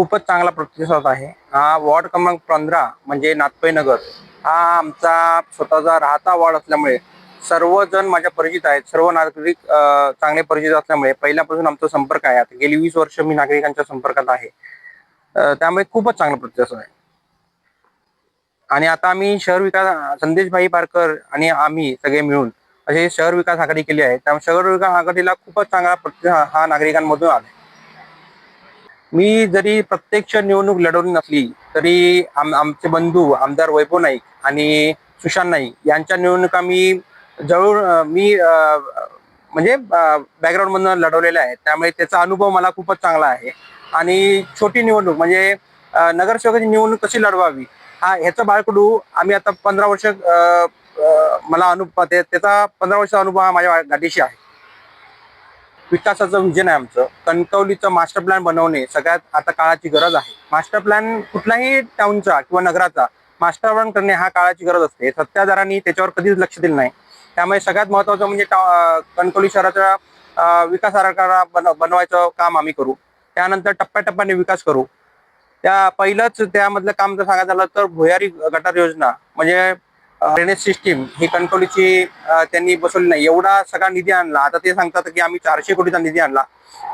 खूपच चांगला प्रतिसाद आहे. हा वॉर्ड क्रमांक पंधरा म्हणजे नाथपै नगर. हा आमचा स्वतःचा राहता वॉर्ड असल्यामुळे सर्वजण माझ्या परिचित आहेत. सर्व नागरिक चांगले परिचित असल्यामुळे पहिल्यापासून आमचा संपर्क आहे. आता गेली वीस वर्ष मी नागरिकांच्या संपर्कात आहे. त्यामुळे खूपच चांगला प्रतिसाद आहे. आणि आता आम्ही शहर विकास संदेशभाई पारकर आणि आम्ही सगळे मिळून असे शहर विकास आघाडी केली आहे. त्यामुळे शहर विकास आघाडीला खूपच चांगला प्रतिसाद हा नागरिकांमधून आला मी जरी प्रत्यक्ष निवडणूक लढवली नसली तरी आम आमचे बंधू आमदार वैभव नाईक आणि सुशांत नाईक यांच्या निवडणुका मी जवळ मी म्हणजे बॅकग्राऊंड मधून लढवलेल्या आहेत. त्यामुळे त्याचा अनुभव मला खूपच चांगला आहे. आणि छोटी निवडणूक म्हणजे नगरसेवकाची निवडणूक कशी लढवावी हा ह्याचं बाळकडू आम्ही आता पंधरा वर्ष मला अनुभव त्याचा पंधरा वर्षाचा अनुभव हा माझ्या गाठीशी आहे. विकासाचं विजन आहे आमचं. कणकवलीचं मास्टर प्लॅन बनवणे सगळ्यात आता काळाची गरज आहे. मास्टर प्लॅन कुठल्याही टाऊनचा किंवा नगराचा मास्टर प्लॅन करणे हा काळाची गरज असते. सत्ताधारांनी त्याच्यावर कधीच लक्ष दिलं नाही. त्यामुळे सगळ्यात महत्वाचं म्हणजे कणकवली शहराचा विकास आराखडा बन बनवायचं काम आम्ही करू. त्यानंतर टप्प्याटप्प्याने विकास करू. त्या पहिलंच त्यामधलं काम जर सांगायचं झालं तर भुयारी गटार योजना म्हणजे ड्रेनेज सिस्टीम ही कणकवलीची त्यांनी बसवली नाही. एवढा सगळा निधी आणला. आता ते सांगतात की आम्ही चारशे कोटीचा निधी आणला.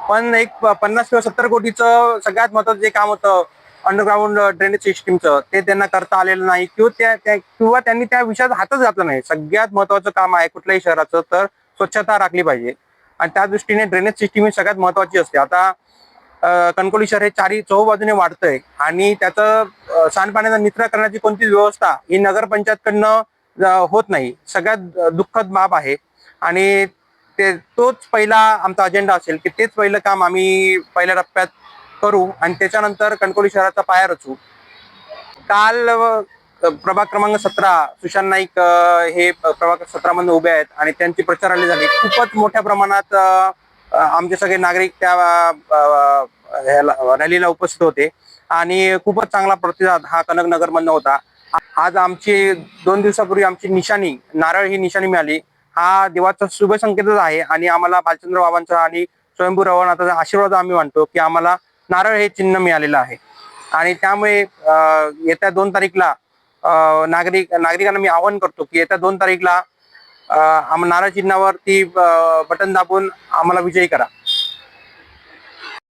पण एक पन्नास किंवा सत्तर कोटीचं सगळ्यात महत्वाचं जे काम होतं अंडरग्राऊंड ड्रेनेज सिस्टीमचं ते त्यांना करता आलेलं नाही. किंवा त्या- किंवा त्यांनी त्या विषयात हातच घातला नाही. सगळ्यात महत्वाचं काम आहे कुठल्याही शहराचं तर स्वच्छता राखली पाहिजे. आणि त्या दृष्टीने ड्रेनेज सिस्टीम ही सगळ्यात महत्वाची असते. आता कणकोली शहर हे चारी चौबाजूने वाढतंय. आणि त्याचं सांडपाण्याचा निचरा करण्याची कोणतीच व्यवस्था ही नगरपंचायतकडनं होत नाही. सगळ्यात दुःखद बाब आहे. आणि ते तोच पहिला आमचा अजेंडा असेल की तेच पहिलं काम आम्ही पहिल्या टप्प्यात करू आणि त्याच्यानंतर कणकोली शहराचा पाया रचू. काल प्रभाग क्रमांक सतरा सुशांत नाईक हे प्रभाग सतरामध्ये उभे आहेत आणि त्यांची प्रचार रॅली झाली. खूपच मोठ्या प्रमाणात आमचे सगळे नागरिक त्या ह्याला- रॅलीला उपस्थित होते. आणि खूपच चांगला प्रतिसाद हा कनक नगर मधनं होता. आज आमची दोन दिवसापूर्वी आमची निशाणी नारळ ही निशाणी मिळाली. हा देवाचा शुभ संकेतच आहे. आणि आम्हाला बालचंद्र बाबांचा आणि स्वयंभू रवनाथाचा आशीर्वाद आम्ही मानतो की आम्हाला नारळ हे चिन्ह मिळालेलं आहे. आणि त्यामुळे येत्या दोन तारीखला नागरिक नागरिकांना मी आवाहन करतो की येत्या दोन तारीखला नारळ चिन्हावरती ती बटन दाबून आम्हाला विजयी करा.